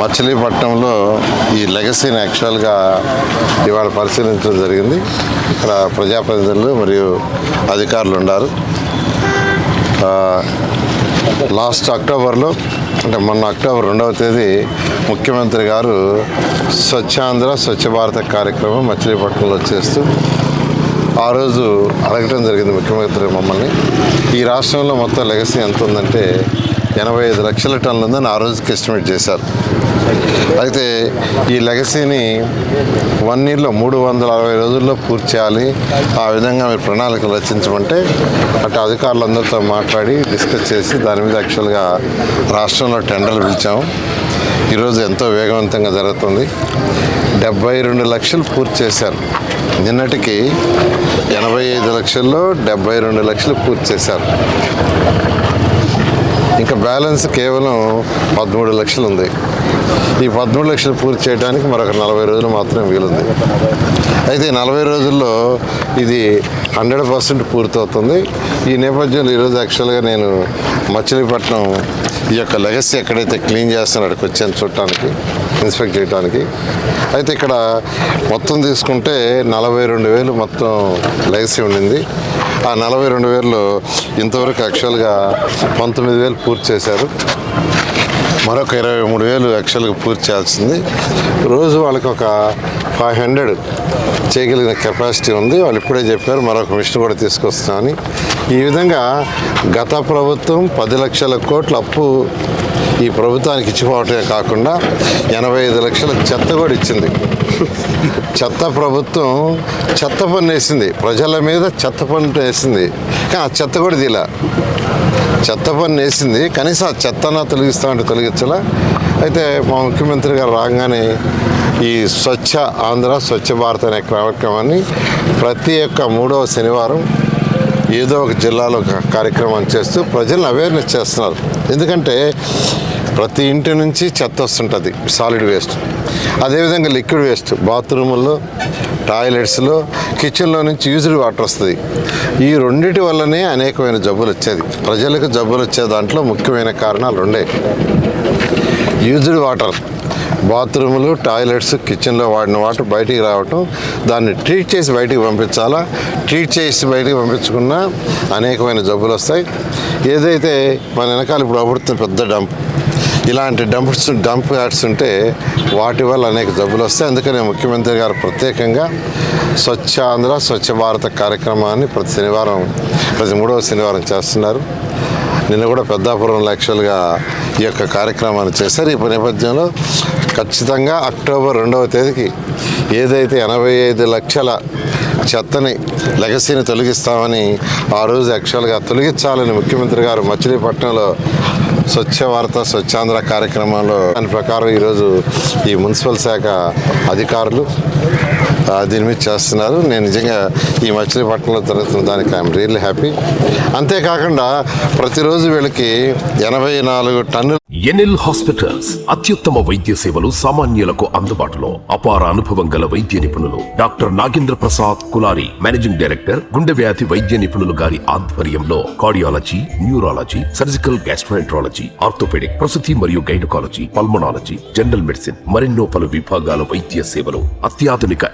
మచిలీపట్నంలో ఈ లెగసీని యాక్చువల్గా ఇవాళ పరిశీలించడం జరిగింది. ఇక్కడ ప్రజాప్రతినిధులు మరియు అధికారులు ఉన్నారు లాస్ట్ అక్టోబర్లో అంటే మొన్న అక్టోబర్ రెండవ తేదీ ముఖ్యమంత్రి గారు స్వచ్ఛాంధ్ర స్వచ్ఛ భారత కార్యక్రమం మచిలీపట్నంలో చేస్తూ ఆ రోజు అడగటం జరిగింది ముఖ్యమంత్రి మమ్మల్ని. ఈ రాష్ట్రంలో మొత్తం లెగసీ ఎంత ఉందంటే ఎనభై ఐదు లక్షల టన్నులు ఆ రోజుకి ఎస్టిమేట్ చేశారు. అయితే ఈ లెగసీని వన్ ఇయర్లో మూడు వందల అరవై రోజుల్లో పూర్తి చేయాలి. ఆ విధంగా మీరు ప్రణాళికలు రచించమంటే అటు అధికారులందరితో మాట్లాడి డిస్కస్ చేసి దాని మీద యాక్చువల్గా రాష్ట్రంలో టెండర్లు పిలిచాము. ఈరోజు ఎంతో వేగవంతంగా జరుగుతుంది. డెబ్బై రెండు లక్షలు పూర్తి చేశారు. నిన్నటికి ఎనభై ఐదు లక్షల్లో డెబ్బై రెండు లక్షలు పూర్తి చేశారు. ఇంకా బ్యాలెన్స్ కేవలం పదమూడు లక్షలు ఉంది ఈ పదమూడు లక్షలు పూర్తి చేయడానికి మరొక నలభై రోజులు మాత్రమే మిగిలింది అయితే నలభై రోజుల్లో ఇది హండ్రెడ్ పర్సెంట్ పూర్తవుతుంది. ఈ నేపథ్యంలో ఈరోజు యాక్చువల్గా నేను మచిలీపట్నం ఈ యొక్క లెగసీ ఎక్కడైతే క్లీన్ చేస్తాను అక్కడికి వచ్చాను చూడటానికి ఇన్స్పెక్ట్ చేయడానికి అయితే ఇక్కడ మొత్తం తీసుకుంటే నలభై రెండు వేలు మొత్తం లెగసీ ఉండింది. ఆ నలభై రెండు వేలు ఇంతవరకు యాక్చువల్గా పంతొమ్మిది వేలు పూర్తి చేశారు. మరొక ఇరవై మూడు వేలు లక్షలకు పూర్తి చేయాల్సింది. రోజు వాళ్ళకి ఒక ఫైవ్ హండ్రెడ్ చేయగలిగిన కెపాసిటీ ఉంది. వాళ్ళు ఇప్పుడే చెప్పారు మరొక మిషన్ కూడా తీసుకొస్తున్నామని. ఈ విధంగా గత ప్రభుత్వం పది లక్షల కోట్ల అప్పు ఈ ప్రభుత్వానికి ఇచ్చిపోవటమే కాకుండా ఎనభై ఐదు లక్షల చెత్త కూడా ఇచ్చింది. చెత్త ప్రభుత్వం చెత్త పన్ను వేసింది. ప్రజల మీద చెత్త పన్ను వేసింది. కానీ ఆ చెత్త కూడా తీలా. చెత్త పన్ను వేసింది. కనీసం ఆ చెత్తన తొలగిస్తామంటే తొలగించలా. అయితే మా ముఖ్యమంత్రి గారు రాగానే ఈ స్వచ్ఛ ఆంధ్ర స్వచ్ఛ భారత్ అనే కార్యక్రమాన్ని ప్రతి ఒక్క మూడవ శనివారం ఏదో ఒక జిల్లాలో ఒక కార్యక్రమం చేస్తూ ప్రజలను అవేర్నెస్ చేస్తున్నారు. ఎందుకంటే ప్రతి ఇంటి నుంచి చెత్త వస్తుంటుంది. సాలిడ్ వేస్ట్ అదేవిధంగా లిక్విడ్ వేస్ట్ బాత్రూముల్లో టాయిలెట్స్లో కిచెన్లో నుంచి యూజ్డ్ వాటర్ వస్తుంది. ఈ రెండిటి వల్లనే అనేకమైన జబ్బులు వచ్చేది. ప్రజలకు జబ్బులు వచ్చే దాంట్లో ముఖ్యమైన కారణాలు రెండే. యూజ్డ్ వాటర్ బాత్రూములు టాయిలెట్స్ కిచెన్లో వాడిన వాటర్ బయటికి రావటం దాన్ని ట్రీట్ చేసి బయటికి పంపించాలా? ట్రీట్ చేసి బయటికి పంపించుకున్నా అనేకమైన జబ్బులు వస్తాయి. ఏదైతే మన వెనకాల ఇప్పుడు అబడుతున్న పెద్ద డంప్ ఇలాంటి డంప్స్ డంప్ యాడ్స్ ఉంటే వాటి వల్ల అనేక జబ్బులు వస్తాయి. అందుకనే ముఖ్యమంత్రి గారు ప్రత్యేకంగా స్వచ్ఛ ఆంధ్ర స్వచ్ఛ భారత కార్యక్రమాన్ని ప్రతి శనివారం ప్రతి మూడవ శనివారం చేస్తున్నారు. నిన్న కూడా పెద్దాపురంలో యాక్చువల్గా ఈ యొక్క కార్యక్రమాన్ని చేశారు. ఈ నేపథ్యంలో ఖచ్చితంగా అక్టోబర్ రెండవ తేదీకి ఏదైతే ఎనభై ఐదు లక్షల చెత్తని లెగసీని తొలగిస్తామని ఆ రోజు యాక్చువల్గా తొలగించాలని ముఖ్యమంత్రి గారు మచిలీపట్నంలో స్వచ్ఛ భారత స్వచ్ఛాంధ్ర కార్యక్రమంలో దాని ప్రకారం ఈరోజు ఈ మున్సిపల్ శాఖ అధికారులు దీని మీద చేస్తున్నారు. నేను నిజంగా ఈ మచిలీపట్నంలో జరుగుతున్న దానికి ఐఎమ్ రియల్లీ హ్యాపీ అంతేకాకుండా ప్రతిరోజు వీళ్ళకి ఎనభై నాలుగు టన్నులు ఎన్ఎల్ హాస్పిటల్స్ అత్యుత్తమ వైద్య సేవలు సామాన్యులకు అందుబాటులో అపార అనుభవం గల వైద్య నిపుణులు doctor Nagendra Prasad Kulari managing director గుండె వ్యాధి వైద్య నిపుణులు గారి ఆధ్వర్యంలో cardiology neurology surgical gastroenterology orthopaedic ప్రసూతి మరియు గైనకాలజీ పల్మనాలజీ జనరల్ మెడిసిన్ మరెన్నో పలు విభాగాల వైద్య సేవలు అత్యాధునిక